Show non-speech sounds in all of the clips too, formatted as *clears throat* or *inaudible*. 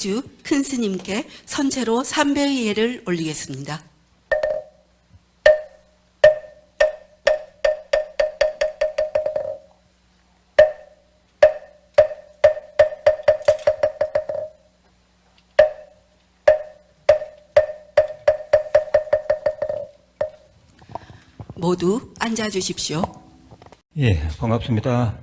대주 큰 스님께 선체로 삼배의 예를 올리겠습니다. 모두 앉아 주십시오. 예, 반갑습니다.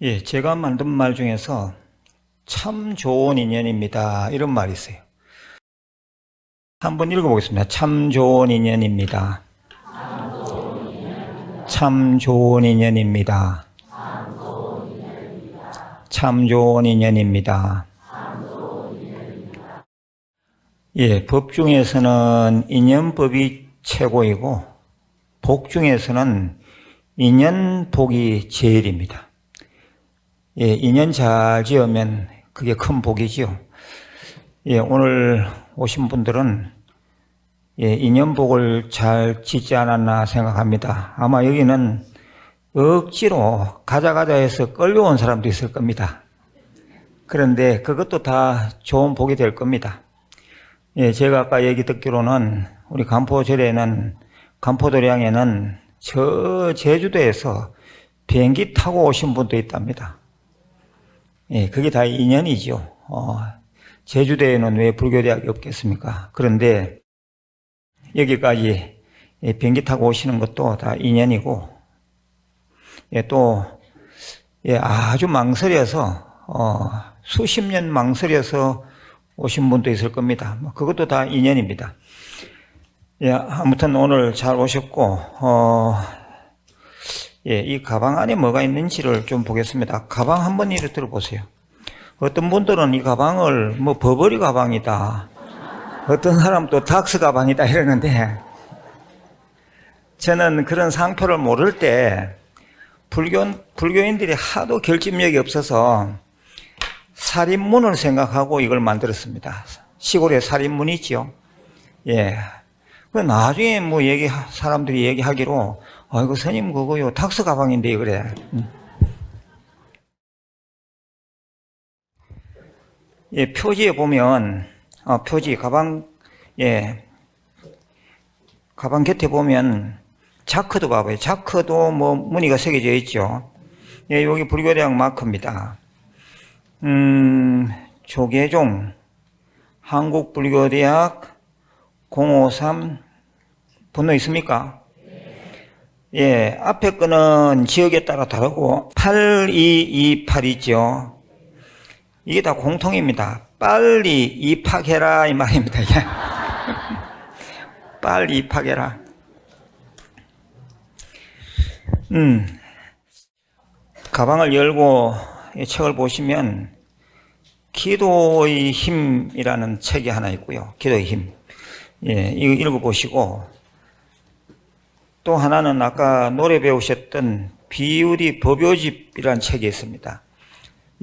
예, 제가 만든 말 중에서 참 좋은 인연입니다. 이런 말이 있어요. 한번 읽어보겠습니다. 참 좋은 인연입니다. 참 좋은 인연입니다. 참 좋은 인연입니다. 예, 법 중에서는 인연법이 최고이고, 복 중에서는 인연복이 제일입니다. 예, 인연 잘 지으면 그게 큰 복이지요. 예, 오늘 오신 분들은 예, 인연복을 잘 짓지 않았나 생각합니다. 아마 여기는 억지로 가자 가자 해서 끌려온 사람도 있을 겁니다. 그런데 그것도 다 좋은 복이 될 겁니다. 예, 제가 아까 얘기 듣기로는 우리 간포절에는 간포도량에는 저 제주도에서 비행기 타고 오신 분도 있답니다. 예, 그게 다 인연이죠. 어, 제주도에는 왜 불교대학이 없겠습니까? 그런데 여기까지 예, 비행기 타고 오시는 것도 다 인연이고, 예, 또, 예, 아주 망설여서, 어, 수십 년 망설여서 오신 분도 있을 겁니다. 뭐 그것도 다 인연입니다. 예, 아무튼 오늘 잘 오셨고, 어, 예, 이 가방 안에 뭐가 있는지를 좀 보겠습니다. 가방 한번 이리 들어보세요. 어떤 분들은 이 가방을 뭐 버버리 가방이다. 어떤 사람 또 닥스 가방이다 이러는데, 저는 그런 상표를 모를 때, 불교, 불교인들이 하도 결집력이 없어서 살인문을 생각하고 이걸 만들었습니다. 시골에 살인문 있죠. 예. 그 나중에 뭐 얘기, 사람들이 얘기하기로, 아이고, 스님 그거요, 닥스 가방인데, 그래. 음. 예, 표지에 보면, 어, 표지, 가방, 예, 가방 곁에 보면, 자크도 봐봐요. 자크도 뭐 무늬가 새겨져 있죠. 예, 여기 불교대학 마크입니다. 음, 조계종, 한국불교대학 053 번호 있습니까? 예, 앞에 거는 지역에 따라 다르고 8228이죠. 이게 다 공통입니다. 빨리 입학해라 이 말입니다. 예. *laughs* 빨리 입학해라. 음, 가방을 열고 이 책을 보시면 기도의 힘이라는 책이 하나 있고요. 기도의 힘. 예, 이거 읽어 보시고 또 하나는 아까 노래 배우셨던 비유리 법요집이라는 책이 있습니다.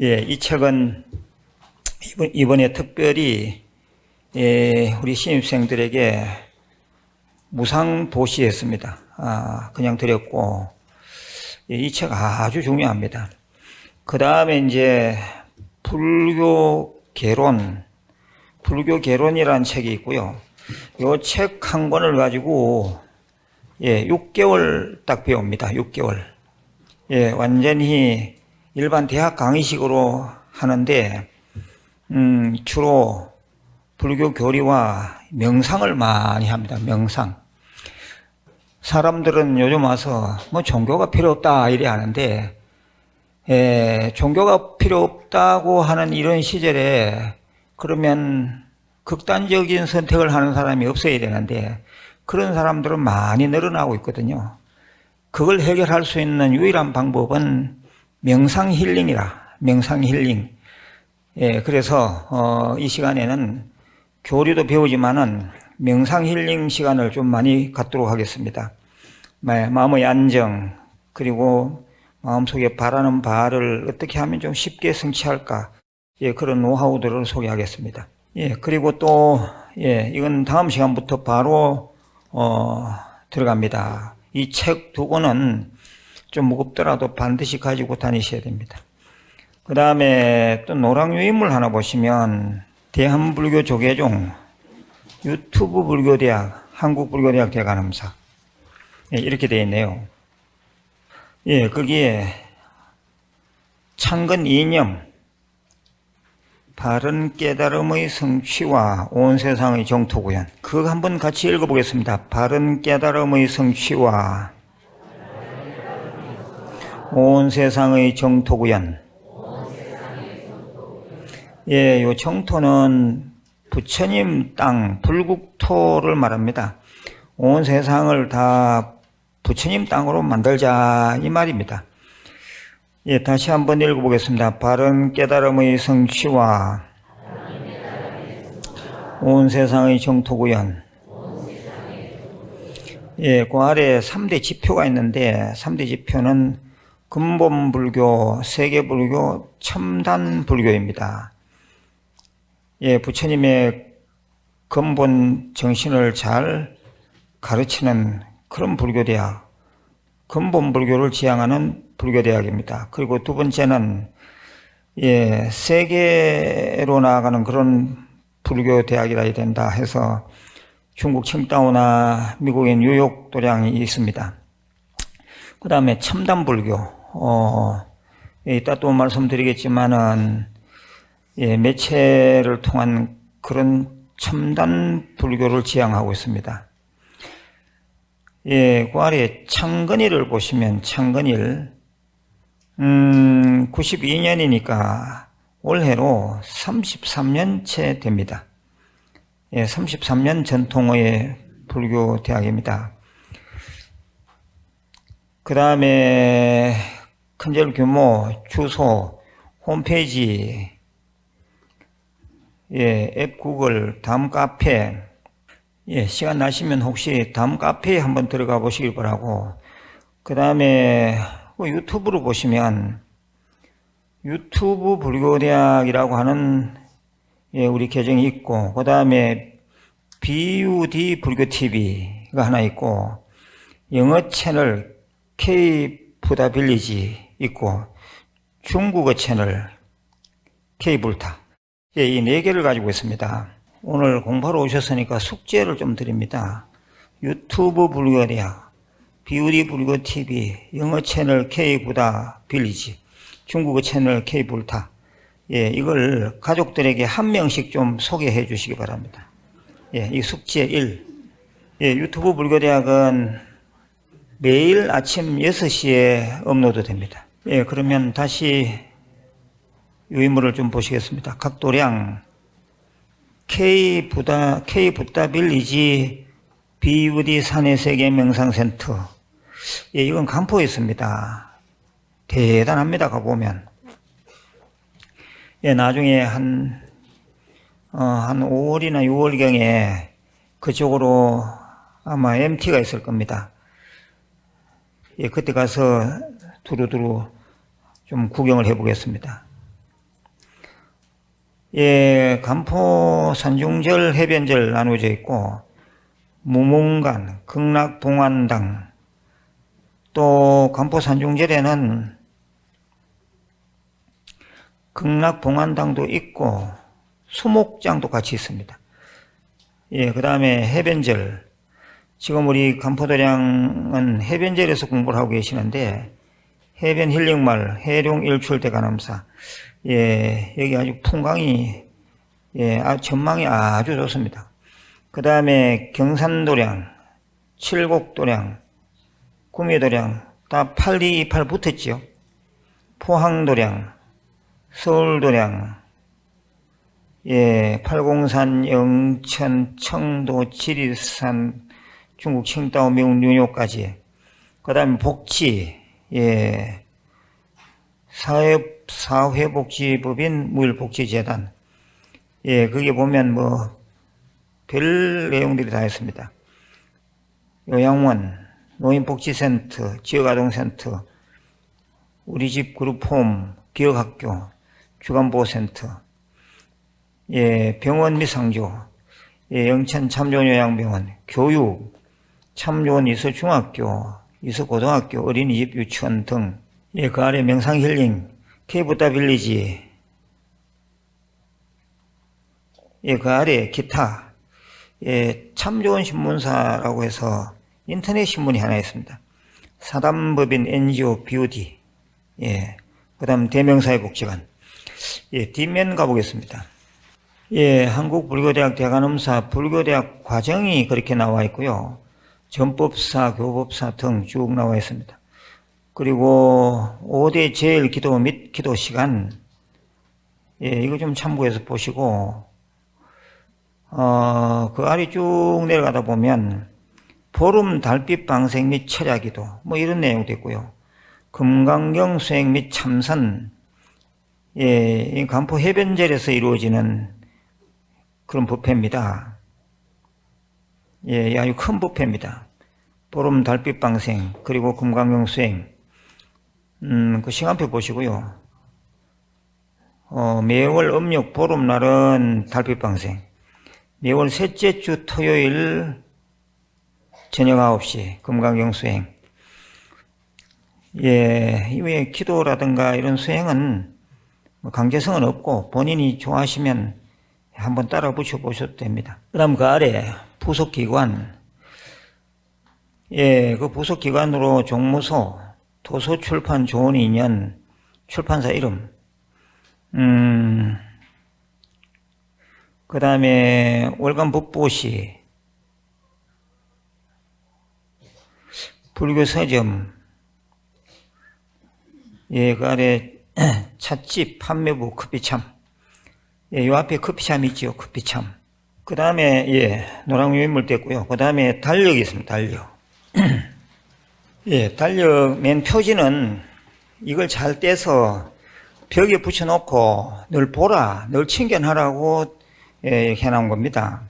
예, 이 책은 이번, 이번에 특별히 예, 우리 신입생들에게 무상 보시했습니다. 아, 그냥 드렸고 예, 이책 아주 중요합니다. 그 다음에 이제 불교 개론, 불교 개론이라는 책이 있고요. 이 책 한 권을 가지고 예, 6개월 딱 배웁니다. 6개월. 예, 완전히 일반 대학 강의식으로 하는데 음, 주로 불교 교리와 명상을 많이 합니다. 명상. 사람들은 요즘 와서 뭐 종교가 필요 없다 이래 하는데 에, 종교가 필요 없다고 하는 이런 시절에 그러면 극단적인 선택을 하는 사람이 없어야 되는데 그런 사람들은 많이 늘어나고 있거든요. 그걸 해결할 수 있는 유일한 방법은 명상 힐링이라 명상 힐링. 예, 그래서 어, 이 시간에는 교리도 배우지만은 명상 힐링 시간을 좀 많이 갖도록 하겠습니다. 마음의 안정 그리고 마음속에 바라는 바를 어떻게 하면 좀 쉽게 성취할까 예, 그런 노하우들을 소개하겠습니다. 예, 그리고 또 예, 이건 다음 시간부터 바로 어, 들어갑니다. 이 책 두 권은 좀 무겁더라도 반드시 가지고 다니셔야 됩니다. 그 다음에 또 노랑 유인물 하나 보시면 대한불교 조계종 유튜브 불교대학 한국불교대학 대관함사 예, 이렇게 되어 있네요. 예, 거기에 창건 이념 바른 깨달음의 성취와 온 세상의 정토 구현 그거 한번 같이 읽어보겠습니다. 바른 깨달음의 성취와 온 세상의 정토 구현 예, 요 정토는 부처님 땅, 불국토를 말합니다. 온 세상을 다 부처님 땅으로 만들자 이 말입니다. 예, 다시 한번 읽어보겠습니다. 바른 깨달음의 성취와 온 세상의 정토구현. 예, 그 아래 3대 지표가 있는데 3대 지표는 근본 불교, 세계 불교, 첨단 불교입니다. 예, 부처님의 근본 정신을 잘 가르치는 그런 불교대학, 근본 불교를 지향하는 불교 대학입니다. 그리고 두 번째는 예, 세계로 나아가는 그런 불교 대학이라 해야 된다 해서 중국 칭다오나 미국의 뉴욕 도량이 있습니다. 그 다음에 첨단 불교, 어, 이따 또 말씀드리겠지만은 예, 매체를 통한 그런 첨단 불교를 지향하고 있습니다. 예, 그 아래 창건일을 보시면 창건일, 음, 92년이니까 올해로 33년째 됩니다. 예, 33년 전통의 불교 대학입니다. 그 다음에 큰절 규모, 주소, 홈페이지, 예, 앱 구글, 다음 카페, 예, 시간 나시면 혹시 다음 카페에 한번 들어가 보시길 바라고, 그 다음에 유튜브로 보시면 유튜브 불교대학이라고 하는 예, 우리 계정이 있고, 그 다음에 BUD 불교TV가 하나 있고, 영어 채널 K 부다 빌리지 있고, 중국어 채널 K 불타. 예, 이 네 개를 가지고 있습니다. 오늘 공부하러 오셨으니까 숙제를 좀 드립니다. 유튜브 불교대학, 비우리 불교TV, 영어 채널 K부다 빌리지, 중국어 채널 K불타. 예, 이걸 가족들에게 한 명씩 좀 소개해 주시기 바랍니다. 예, 이 숙제 1. 예, 유튜브 불교대학은 매일 아침 6시에 업로드 됩니다. 예, 그러면 다시 유인물을 좀 보시겠습니다. 각도량 K 부다 K 부다 빌리지 BUD 산의 세계 명상센터. 예, 이건 간포에 있습니다. 대단합니다. 가보면. 예, 나중에 한, 어, 한 5월이나 6월경에 그쪽으로 아마 MT가 있을 겁니다. 예, 그때 가서 두루두루 좀 구경을 해보겠습니다. 예, 간포 산중절 해변절 나누어져 있고, 무문관, 극락봉안당, 또 간포 산중절에는 극락 봉안당도 있고, 수목장도 같이 있습니다. 예, 그 다음에 해변절. 지금 우리 간포도량은 해변절에서 공부를 하고 계시는데, 해변 힐링마을, 해룡 일출 대관함사. 예, 여기 아주 풍광이, 예, 아, 전망이 아주 좋습니다. 그 다음에 경산도량, 칠곡도량, 구미도량, 다 8228 붙었죠. 포항도량, 서울도량, 예, 팔공산, 영천, 청도, 지리산, 중국 칭다오, 미국 뉴욕까지. 그 다음에 복지, 예, 사회, 사회복지법인 무일복지재단. 예, 거기 보면 뭐, 별 내용들이 다 있습니다. 요양원, 노인복지센터, 지역아동센터, 우리집 그룹홈, 기억학교, 주간보호센터, 예, 병원 미상조, 예, 영천 참좋은요양병원, 교육, 참좋은 이서중학교, 이서고등학교, 어린이집, 유치원 등, 예, 그 아래 명상힐링, 케이부다 빌리지, 예, 그 아래 기타, 예, 참 좋은 신문사라고 해서 인터넷 신문이 하나 있습니다. 사단법인 NGO BOD, 예, 그 다음 대명사회복지관, 예, 뒷면 가보겠습니다. 예, 한국불교대학 대관음사 불교대학 과정이 그렇게 나와 있고요. 전법사, 교법사 등 쭉 나와 있습니다. 그리고 5대 제일 기도 및 기도 시간, 예, 이거 좀 참고해서 보시고, 어, 그 아래 쭉 내려가다 보면, 보름 달빛 방생 및 철야 기도, 뭐 이런 내용도 있고요. 금강경 수행 및 참선, 예, 이 간포 해변절에서 이루어지는 그런 부패입니다. 예, 아주 큰 부패입니다. 보름 달빛 방생, 그리고 금강경 수행, 음, 그 시간표 보시고요. 어, 매월 음력 보름날은 달빛 방생, 매월 셋째 주 토요일 저녁 9시 금강경 수행. 예, 이외에 기도라든가 이런 수행은 뭐 강제성은 없고 본인이 좋아하시면 한번 따라 붙여보셔도 됩니다. 그 다음 그 아래 부속기관. 예, 그 부속기관으로 종무소, 도서 출판 좋은 인연, 출판사 이름. 음, 그 다음에 월간 북보시, 불교 서점, 예, 그 아래 *clears throat* 찻집, 판매부, 커피참. 예, 요 앞에 커피참 있지요, 커피참. 그 다음에, 예, 노랑 유인물 됐고요. 그 다음에 달력이 있습니다, 달력. *clears throat* 예, 달력 맨 표지는 이걸 잘 떼서 벽에 붙여놓고 늘 보라, 늘 챙겨하라고 예, 해놓은 겁니다.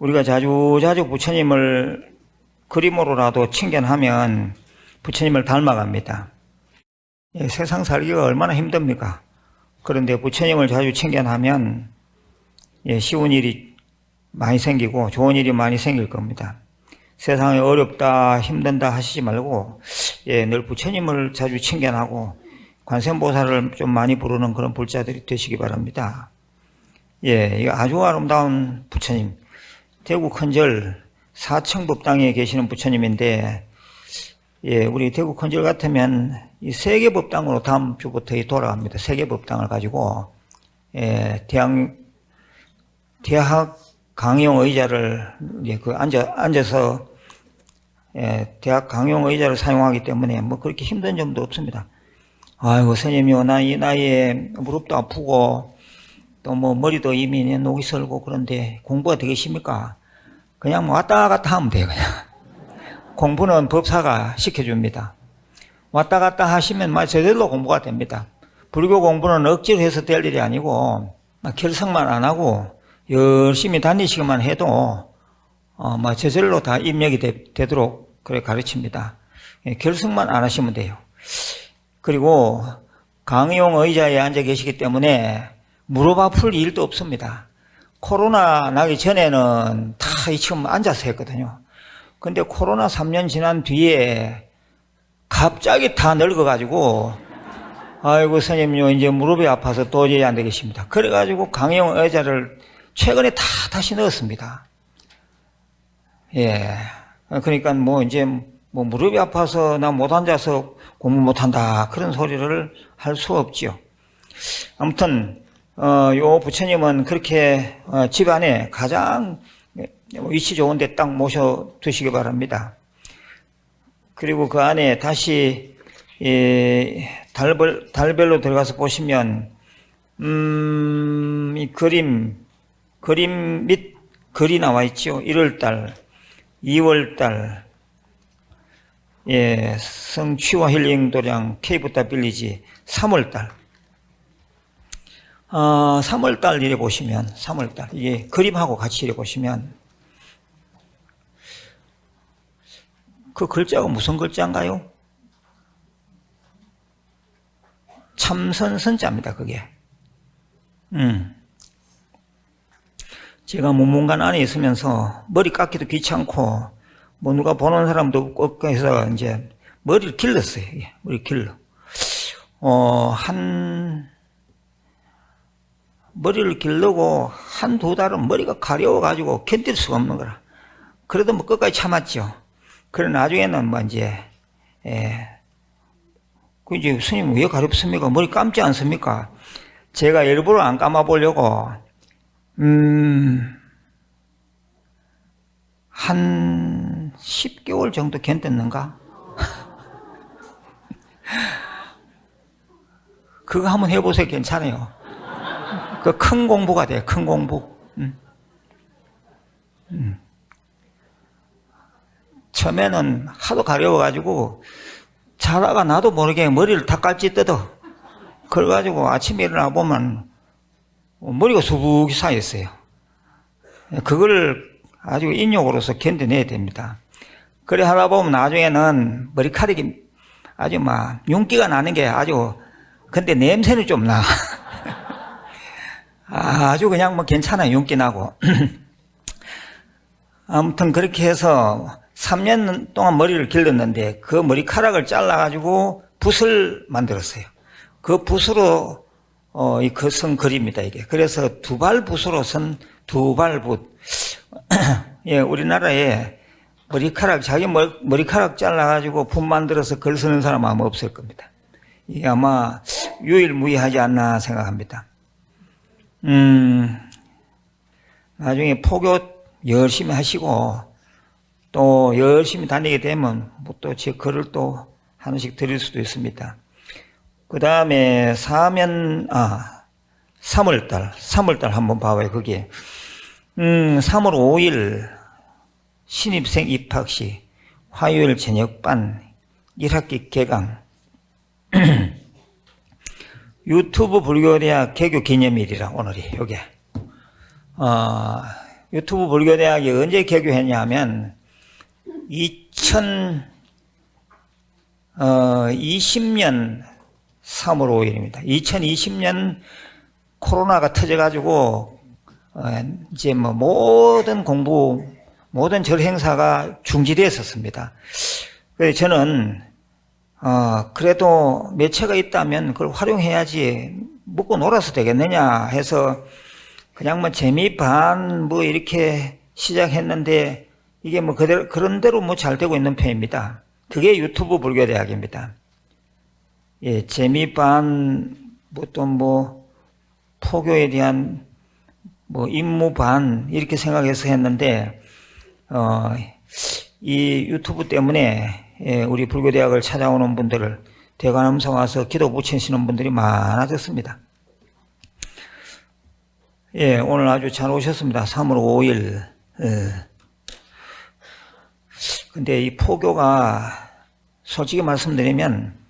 우리가 자주 자주 부처님을 그림으로라도 챙겨하면 부처님을 닮아갑니다. 예, 세상 살기가 얼마나 힘듭니까? 그런데 부처님을 자주 챙겨하면 예, 쉬운 일이 많이 생기고 좋은 일이 많이 생길 겁니다. 세상에 어렵다 힘든다 하시지 말고 예, 늘 부처님을 자주 챙겨하고 관세음보살을 좀 많이 부르는 그런 불자들이 되시기 바랍니다. 예, 아주 아름다운 부처님 대구 큰절 사청법당에 계시는 부처님인데 예, 우리 대구 큰절 같으면 이 세계법당으로 다음 주부터 돌아갑니다. 세계법당을 가지고 예, 대학 대학 강용 의자를 이제 그 앉아 앉아서 예, 대학 강용 의자를 사용하기 때문에 뭐 그렇게 힘든 점도 없습니다. 아이고 선생님요 나 이 나이에 무릎도 아프고 또 뭐 머리도 이미 녹이 슬고 그런데 공부가 되겠습니까? 그냥 뭐 왔다 갔다 하면 돼요 그냥 *laughs* 공부는 법사가 시켜줍니다. 왔다 갔다 하시면 막 제대로 공부가 됩니다. 불교 공부는 억지로 해서 될 일이 아니고 막 결석만 안 하고 열심히 다니시기만 해도 어, 뭐 저절로 다 입력이 되, 도록 그래 가르칩니다. 예, 결석만 안 하시면 돼요. 그리고 강용 의자에 앉아 계시기 때문에 무릎 아플 일도 없습니다. 코로나 나기 전에는 다 지금 앉아서 했거든요. 근데 코로나 3년 지난 뒤에 갑자기 다 늙어가지고 아이고 스님요 이제 무릎이 아파서 도저히 안 되겠습니다. 그래가지고 강용 의자를 최근에 다 다시 넣었습니다. 예. 그러니까 뭐 이제 뭐 무릎이 아파서 나 못 앉아서 공부 못 한다. 그런 소리를 할 수 없지요. 아무튼, 어, 요 부처님은 그렇게 어, 집안에 가장 위치 좋은 데 딱 모셔 두시기 바랍니다. 그리고 그 안에 다시, 이 달별, 달별로 들어가서 보시면, 음, 이 그림, 그림 및 글이 나와 있죠. 1월달, 2월달, 예, 성취와 힐링 도량 케이부타 빌리지 3월달. 어, 3월달 이래 보시면, 3월달. 이게 그림하고 같이 이래 보시면, 그 글자가 무슨 글자인가요? 참선선자입니다, 그게. 음. 제가 문문관 안에 있으면서 머리 깎기도 귀찮고, 뭐 누가 보는 사람도 없고 해서 이제 머리를 길렀어요. 예, 머리 길러. 어, 한, 머리를 기르고 한 두 달은 머리가 가려워가지고 견딜 수가 없는 거라. 그래도 뭐 끝까지 참았죠. 그래 나중에는 뭐 이제, 예. 그 이제 스님 왜 가렵습니까? 머리 감지 않습니까? 제가 일부러 안 감아보려고, 음, 한 10개월 정도 견뎠는가? *laughs* 그거 한번 해보세요. 괜찮아요. 그 큰 공부가 돼, 큰 공부. 음. 음. 처음에는 하도 가려워가지고 자다가 나도 모르게 머리를 다 깔지 뜯어. 그래가지고 아침에 일어나 보면 머리가 수북이 쌓였어요. 그걸 아주 인욕으로서 견뎌내야 됩니다. 그래 하다 보면 나중에는 머리카락이 아주 막 윤기가 나는 게 아주 근데 냄새는 좀 나. *laughs* 아주 그냥 뭐 괜찮아 윤기 나고. *clears throat* 아무튼 그렇게 해서 3년 동안 머리를 길렀는데 그 머리카락을 잘라가지고 붓을 만들었어요. 그 붓으로 어, 이 거성 글입니다, 이게. 그래서 두발 붓으로 쓴 두발 붓. *clears throat* 예, 우리나라에 머리카락, 자기 머리, 머리카락 잘라가지고 붓 만들어서 글 쓰는 사람 아마 없을 겁니다. 이게 아마 유일무이하지 않나 생각합니다. 음, 나중에 포교 열심히 하시고 또 열심히 다니게 되면 뭐 또 제 글을 또 하나씩 드릴 수도 있습니다. 그 다음에 사면, 아, 3월달, 3월달 한번 봐봐요, 거기에. 음, 3월 5일 신입생 입학시 화요일 저녁반 1학기 개강 *clears throat* 유튜브 불교대학 개교 기념일이라 오늘이 요게 어, 유튜브 불교대학이 언제 개교했냐면 2020년 3월 5일입니다. 2020년 코로나가 터져가지고 어, 이제 뭐 모든 공부 모든 절 행사가 중지되었었습니다. 그래서 저는 어, 그래도 매체가 있다면 그걸 활용해야지 먹고 놀아서 되겠느냐 해서 그냥 뭐 재미 반 뭐 이렇게 시작했는데 이게 뭐 그대로 그런 대로 뭐 잘 되고 있는 편입니다. 그게 유튜브 불교 대학입니다. 예, 재미 반, 뭐또뭐 뭐 포교에 대한 뭐 임무 반 이렇게 생각해서 했는데 어, 이 유튜브 때문에 예, 우리 불교대학을 찾아오는 분들을 대관함성 와서 기도 붙이시는 분들이 많아졌습니다. 예, 오늘 아주 잘 오셨습니다. 3월 5일. 예. 근데 이 포교가 솔직히 말씀드리면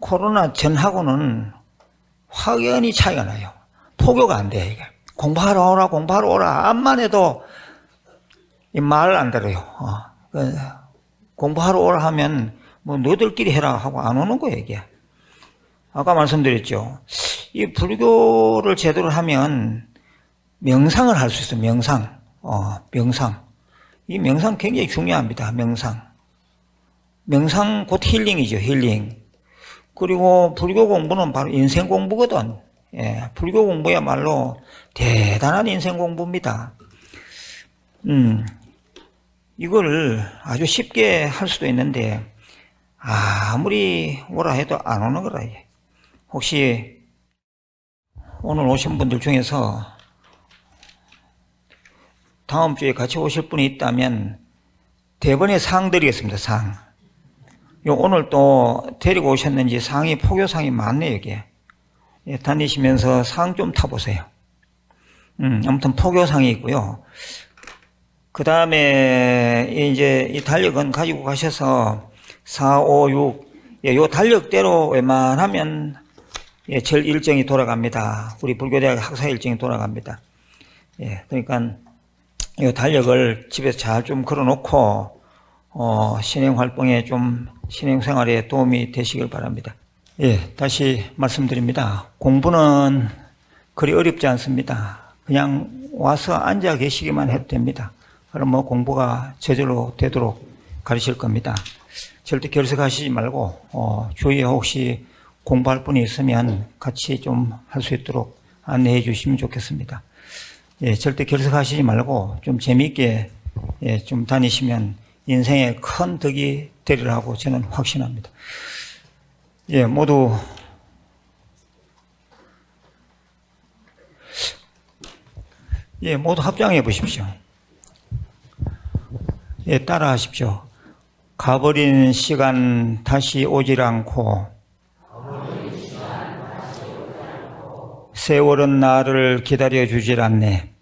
코로나 전하고는 확연히 차이가 나요. 포교가 안 돼, 이게. 공부하러 오라, 공부하러 오라. 암만 해도 이 말을 안 들어요. 어. 그 공부하러 오라 하면 뭐 너들끼리 해라 하고 안 오는 거예요, 이게. 아까 말씀드렸죠. 이 불교를 제대로 하면 명상을 할 수 있어요, 명상. 어, 명상. 이 명상 굉장히 중요합니다, 명상. 명상 곧 힐링이죠, 힐링. 그리고 불교 공부는 바로 인생 공부거든. 예, 불교 공부야말로 대단한 인생 공부입니다. 음, 이걸 아주 쉽게 할 수도 있는데, 아무리 오라 해도 안 오는 거라. 혹시 오늘 오신 분들 중에서 다음 주에 같이 오실 분이 있다면 대번에 상 드리겠습니다, 상. 요 오늘 또 데리고 오셨는지 상이 포교상이 많네요, 이게. 예, 다니시면서 상 좀 타보세요. 음, 아무튼 포교상이 있고요. 그 다음에 이제 이 달력은 가지고 가셔서 4, 5, 6, 예, 요 달력대로 웬만하면 예, 절 일정이 돌아갑니다. 우리 불교대학 학사 일정이 돌아갑니다. 예, 그러니까 이 달력을 집에서 잘 좀 걸어놓고 어, 신행 활동에 좀 신행 생활에 도움이 되시길 바랍니다. 예, 다시 말씀드립니다. 공부는 그리 어렵지 않습니다. 그냥 와서 앉아 계시기만 해도 됩니다. 그럼 뭐 공부가 제대로 되도록 가르칠 겁니다. 절대 결석하시지 말고 어, 주위에 혹시 공부할 분이 있으면 같이 좀 할 수 있도록 안내해 주시면 좋겠습니다. 예, 절대 결석하시지 말고 좀 재미있게 예, 좀 다니시면 인생에 큰 덕이 되리라고 저는 확신합니다. 예, 모두 예, 모두 합장해 보십시오. 예, 따라 하십시오. 가버린 시간 다시 오질 않고 세월은 나를 기다려 주질 않네.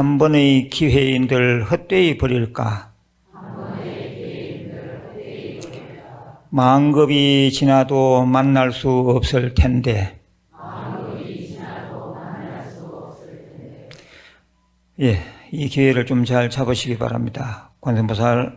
한 번의 기회인들 헛되이 버릴까? 마음급이 지나도 만날 수 없을 텐데. 예, 이 기회를 좀 잘 잡으시기 바랍니다. 관세음보살